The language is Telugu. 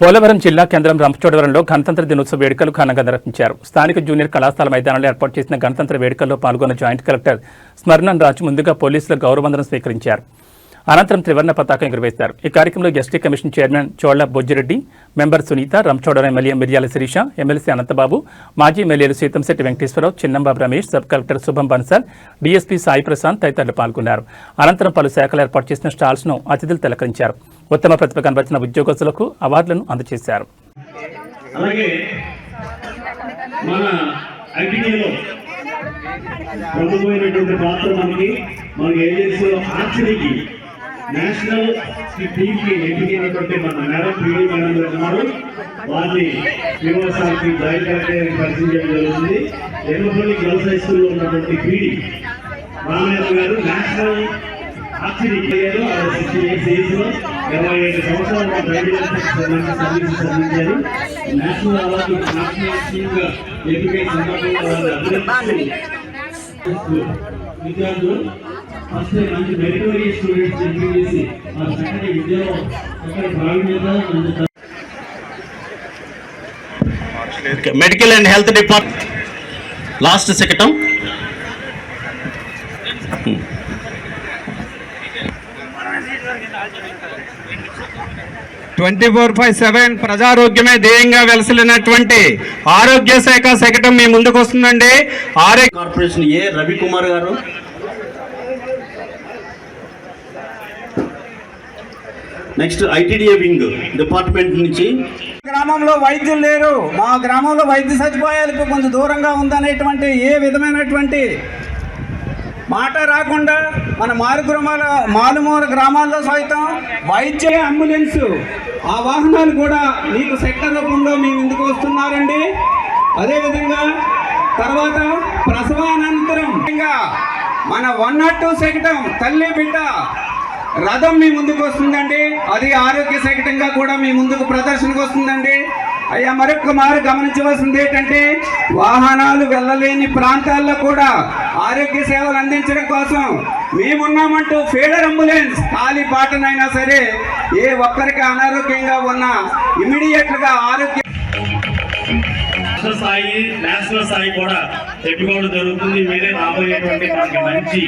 పోలవరం జిల్లా కేంద్రం రంపచోడవరంలో గణతంత్ర దినోత్సవ వేడుకలు ఘనంగా నిర్వహించారు. స్థానిక జూనియర్ కళాశాల మైదానంలో ఏర్పాటు చేసిన గణతంత్ర వేడుకల్లో పాల్గొన్న జాయింట్ కలెక్టర్ స్మరణన్ రాజు ముందుగా పోలీసుల గౌరవందనం స్వీకరించారు. అనంతరం త్రివర్ణ పతాకం ఎగురవేశారు ఈ కార్యక్రమంలో ST commission chairman Cholla Bojjireddy member Sunitha Ranchodara MLA Miryala Sirisha MLC Anantababu మాజీ ఎమ్మెల్యేలు Seethamsetti Venkateswararao Chinnambabu Ramesh sub collector Shubham Bansal DSP Sai Prashanth తదితరులు పాల్గొన్నారు. అనంతరం పలు శాఖలు ఏర్పాటు చేసిన స్టాల్స్ను అతిథులు తిలకరించారు. ఉత్తమ ప్రతిభ కనబరిచిన ఉద్యోగస్తులకు అవార్డులను అందజేశారు. అలాగే మన ఐటీడీలో పాత్ర మనకి మన ఏజెన్సీలో ఆర్చరీకి నేషనల్ టీంకి ఎన్నికైనటువంటి మన మేడం పీడీ మేడం గారు ఉన్నారు వారిని శ్రీనివాసానికి జాయిన్ కలెక్టర్ పరిచయం చేయడం జరుగుతుంది ఎన్నపల్లి గర్ల్స్ హై స్కూల్లో ఉన్నటువంటి PD Ramayya garu national archery అయ్యారు సిక్స్టీ ఎయిట్ ఏజ్ ఇరవై ఐదు సంవత్సరాలు మా సర్వీసెస్ అందించారు. నేషనల్ అవార్డు నేషనల్ టీమ్గా ఎంపికై సందర్భంగా వారిని అభినందిస్తూ విద్యార్థులు ఫస్ట్ మంచి మెరిటోరియస్ స్టూడెంట్స్ ఎంపిక చేసి ఆ చక్కటి విద్యలో చక్కటి ప్రావీణ్యత అందుతారు medical and health department last సెకటం. Twenty four five seven ప్రజారోగ్యమే ధ్యేయంగా వెలసిల్లినటువంటి ఆరోగ్య శాఖ శకటం మీ ముందుకు వస్తుందండి ఆరోగ్య కార్పొరేషన్ ఏ రవికుమార్ గారు? నెక్స్ట్ ఐటీడీఏ వింగ్ డిపార్ట్మెంట్ నుంచి. గ్రామంలో వైద్యులు లేరు. మా గ్రామంలో వైద్య సదుపాయాలకు కొంచెం దూరంగా ఉందనేటువంటి ఏ విధమైనటువంటి మాట రాకుండా మన మారుగ్రమాల మాలుమూల మారుమూల గ్రామాల్లో సైతం వైద్య అంబులెన్స్. ఆ వాహనాలు కూడా మీకు సెక్టర్ రూపంలో మేము ఎందుకు వస్తున్నారండి? అదేవిధంగా తర్వాత ప్రసవానంతరం మన వన్ నాట్ టూ శకటం తల్లి బిడ్డ రథం మీ ముందుకు వస్తుందండి. అది ఆరోగ్య శకటంగా కూడా మీ ముందుకు ప్రదర్శనకు వస్తుందండి. అయ్యా మరొక మారు గమనించవలసింది ఏంటంటే వాహనాలు వెళ్ళలేని ప్రాంతాల్లో కూడా ఆరోగ్య సేవలు అందించడం కోసం మేమున్నామంటూ ఫీడర్ అంబులెన్స్ ఖాళీ పాటనైనా సరే ఏ ఒక్కరికి అనారోగ్యంగా ఉన్నా ఇమీడియట్గా ఆరోగ్య స్థాయి నేషనల్ స్థాయి కూడా చెప్పుకోవడం జరుగుతుంది మీరే రాబోయేటువంటి మనకి మంచి